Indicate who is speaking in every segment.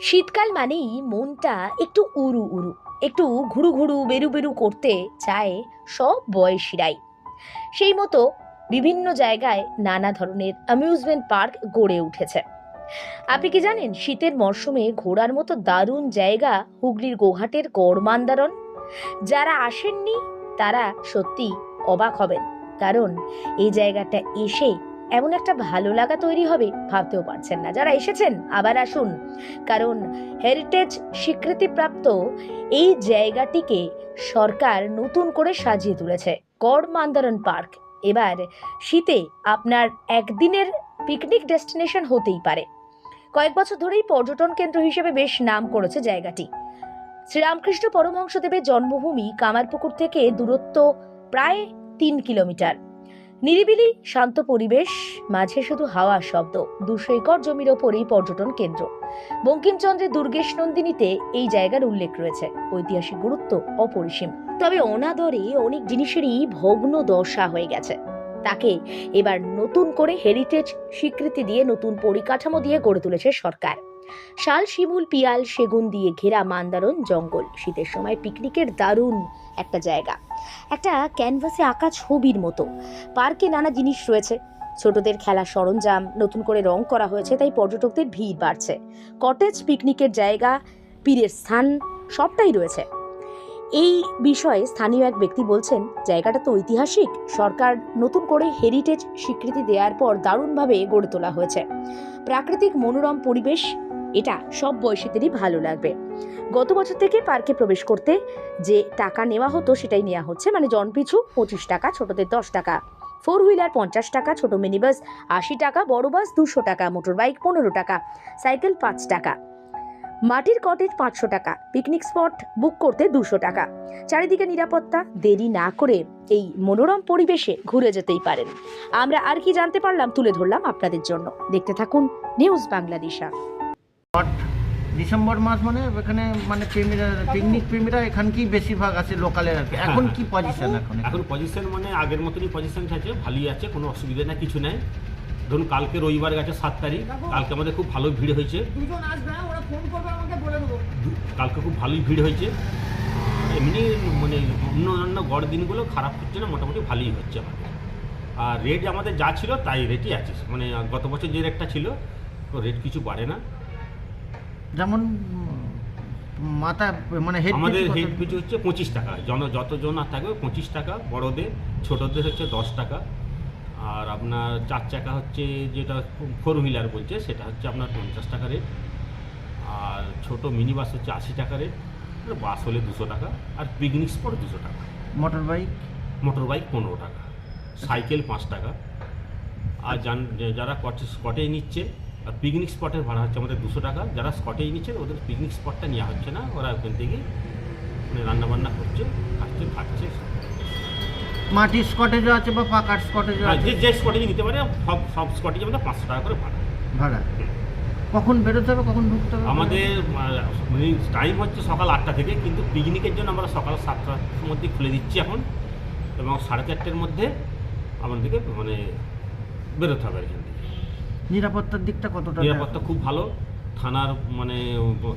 Speaker 1: শীতকাল মানেই মনটা একটু উড়ু উড়ু একটু ঘুরু ঘুরু বেরু বেরু করতে চায় সব বয়সীরাই। সেই মতো বিভিন্ন জায়গায় নানা ধরনের অ্যামিউজমেন্ট পার্ক গড়ে উঠেছে। আপনি কি জানেন শীতের মরশুমে ঘোরার মতো দারুণ জায়গা হুগলির গোঘাটের গড়মান্দারণ? যারা আসেননি, তারা সত্যি অবাক হবেন। কারণ এই জায়গাটা এসে এমন একটা ভালো লাগা তৈরি হবে, ভাবতেও পারছেন না। যারা এসেছেন, আবার আসুন। কারণ হেরিটেজ স্বীকৃতিপ্রাপ্ত এই জায়গাটিকে সরকার নতুন করে সাজিয়ে তুলেছে। গড় মান্দারণ পার্ক। এবার শীতে আপনার একদিনের পিকনিক ডেস্টিনেশন হতেই পারে। কয়েক বছর ধরেই পর্যটন কেন্দ্র হিসেবে বেশ নাম করেছে জায়গাটি। শ্রীরামকৃষ্ণ পরমহংসদেবের জন্মভূমি কামারপুকুর থেকে দূরত্ব প্রায় তিন কিলোমিটার। নিরিবিলি, শান্ত পরিবেশ, মাঝে শুধু হাওয়ার শব্দ দুশো একর জমির ওপরেই পর্যটন কেন্দ্র। বঙ্কিমচন্দ্রের দুর্গেশ নন্দিনীতে এই জায়গার উল্লেখ রয়েছে। ঐতিহাসিক গুরুত্ব অপরিসীম। তবে অনাদরে অনেক জিনিসেরই ভগ্ন দশা হয়ে গেছে। তাকে এবার নতুন করে হেরিটেজ স্বীকৃতি দিয়ে নতুন পরিকাঠামো দিয়ে গড়ে তুলেছে সরকার। শাল, শিমুল, পিয়াল, সেগুন দিয়ে ঘেরা মান্দারণ জঙ্গল। শীতের সময় পিকনিকের দারুণ একটা জায়গা। একটা ক্যানভাসে আঁকা ছবির মতো। পার্কে নানা জিনিস রয়েছে। ছোটদের খেলার সরঞ্জাম, নতুন করে রং করা হয়েছে, তাই পর্যটকদের ভিড় বাড়ছে। কটেজ, পিকনিকের জায়গা, পীরের স্থান, সবটাই রয়েছে। এই বিষয়ে স্থানীয় এক ব্যক্তি বলছেন, জায়গাটা তো ঐতিহাসিক। সরকার নতুন করে হেরিটেজ স্বীকৃতি দেওয়ার পর দারুণভাবে গড়ে তোলা হয়েছে। প্রাকৃতিক মনোরম পরিবেশ এটা সব বয়সীদেরই ভালো লাগবে। গত বছর থেকে পার্কে প্রবেশ করতে যে টাকা নেওয়া হতো সেটাই নেওয়া হচ্ছে। মানে জনপিছু পঁচিশ টাকা, ছোটদের দশ টাকা। ফোর হুইলার পঞ্চাশ টাকা, ছোট মিনি বাস আশি টাকা, বড় বাস দুশো টাকা মোটর বাইক পনেরো টাকা সাইকেল পাঁচ টাকা। মাটির কটেজ পাঁচশো টাকা পিকনিক স্পট বুক করতে দুশো টাকা। চারিদিকে নিরাপত্তা, দেরি না করে এই মনোরম পরিবেশে ঘুরে যেতেই পারেন। আমরা আর কি জানতে পারলাম তুলে ধরলাম আপনাদের জন্য। দেখতে থাকুন নিউজ বাংলাদেশা
Speaker 2: ডিসেম্বর মাস মানে এখানে মানে প্রেমীরা পিকনিক প্রেমীরা এখানকেই বেশিরভাগ আছে লোকালের আর কি। এখন
Speaker 3: হ্যাঁ,
Speaker 2: কি পজিশন এখন
Speaker 3: এখন? পজিশন মানে আগের মতনই পজিশন আছে ভালোই আছে কোনো অসুবিধা না কিছু নাই। ধরুন কালকে রবিবার গেছে সাত তারিখ কালকে আমাদের খুব ভালো ভিড় হয়েছে। কালকে খুব ভালোই ভিড় হয়েছে। এমনি মানে অন্য অন্য গড় দিনগুলো খারাপ হচ্ছে না মোটামুটি ভালোই হচ্ছে আমাদের। আর রেট আমাদের যা ছিল তাই রেটই আছে। মানে গত বছর যে রেটটা ছিল তো রেট কিছু বাড়ে না।
Speaker 2: যেমন মাথা মানে হেড
Speaker 3: আমাদের হেড পিছু হচ্ছে পঁচিশ টাকা। জন যতজন আর থাকবে পঁচিশ টাকা বড়দের ছোটদের হচ্ছে দশ টাকা। আর আপনার চার চাকা হচ্ছে যেটা ফোর হুইলার বলছে সেটা হচ্ছে আপনার পঞ্চাশ টাকা রেট আর ছোট মিনি বাস হচ্ছে আশি টাকা রেট বাস হলে দুশো টাকা আর পিকনিক স্পট দুশো টাকা।
Speaker 2: মোটর বাইক
Speaker 3: মোটর বাইক পনেরো টাকা সাইকেল পাঁচ টাকা। আর যান যারা কটে স্পটেই নিচ্ছে আর পিকনিক স্পটের ভাড়া হচ্ছে আমাদের দুশো টাকা। যারা স্পটেই নিচ্ছে ওদের পিকনিক স্পটটা নেওয়া হচ্ছে না। ওরা ওখান থেকে মানে রান্নাবান্না করছে খাচ্ছে খাচ্ছে।
Speaker 2: মাটির স্কটেজও আছে বা পাকার স্কটেজও আছে?
Speaker 3: যে যে স্পটেজ নিতে পারে সব সব স্পটেজ আমাদের পাঁচশো টাকা করে ভাড়া।
Speaker 2: ভাড়া। কখন বেরোতে হবে কখন ঢুকতে হবে?
Speaker 3: আমাদের টাইম হচ্ছে সকাল আটটা থেকে কিন্তু পিকনিকের জন্য আমরা সকাল সাতটার মধ্যে খুলে দিচ্ছি এখন। এবং সাড়ে চারটের মধ্যে আমাদেরকে মানে বেরোতে হবে এখান
Speaker 2: নিরাপত্তার দিকটা কতটা
Speaker 3: নিরাপত্তা খুব ভালো। থানার মানে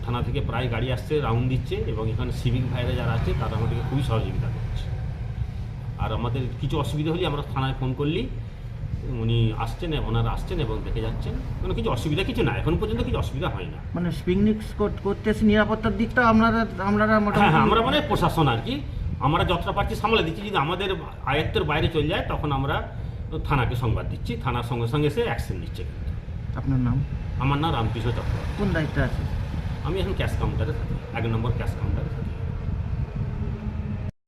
Speaker 3: থানা থেকে প্রায় গাড়ি আসছে রাউন্ড দিচ্ছে এবং এখানে সিভিক ভাইরা যারা আছে তারা আমাদেরকে খুবই সহযোগিতা করছে। আর আমাদের কিছু অসুবিধা হলে আমরা থানায় ফোন করলেই উনি আসছেন ওনারা আসছেন এবং দেখে যাচ্ছেন। কোনো কিছু অসুবিধা কিছু না এখন পর্যন্ত কিছু অসুবিধা হয় না
Speaker 2: মানে পিকনিক করতে এসে নিরাপত্তার দিকটা আপনারা আপনারা
Speaker 3: হ্যাঁ হ্যাঁ আমরা মানে প্রশাসন আর কি। আমরা যতটা পারছি সামলে দিচ্ছি যদি আমাদের আয়ত্তের বাইরে চলে যায় তখন আমরা থানাকে সংবাদ দিচ্ছি থানার সঙ্গে সঙ্গে সে অ্যাকশন নিচ্ছে কিন্তু।
Speaker 2: আপনার নাম?
Speaker 3: আমার নাম রামকৃষ্ণ চক্রবর্তী।
Speaker 2: কোন দায়িত্বে আছে?
Speaker 3: আমি এখন ক্যাশ কাউন্টারে থাকি এক নম্বর ক্যাশ কাউন্টারে থাকি।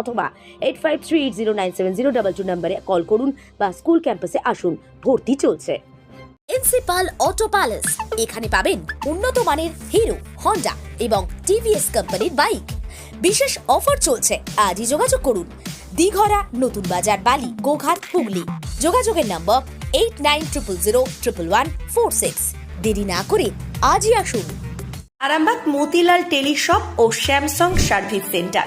Speaker 1: অথবা eight five three eight zero nine seven zero double two নম্বরে কল করুন বা স্কুল ক্যাম্পাসে আসুন। ভর্তি চলছে। প্রিন্সিপাল অটো প্যালেস এখানে পাবেন উন্নত মানের হিরো হন্ডা এবং টিভিএস কোম্পানির বাইক বিশেষ অফার চলছে। আজই যোগাযোগ করুন। দিঘরা নতুন বাজার বালি গোঘাট হুগলি। যোগাযোগের number eight nine triple zero triple one four six দেরি না করে আজই আসুন।
Speaker 4: আরামবাগ মতিলাল টেলিশপ ও স্যামসাং সার্ভিস সেন্টার।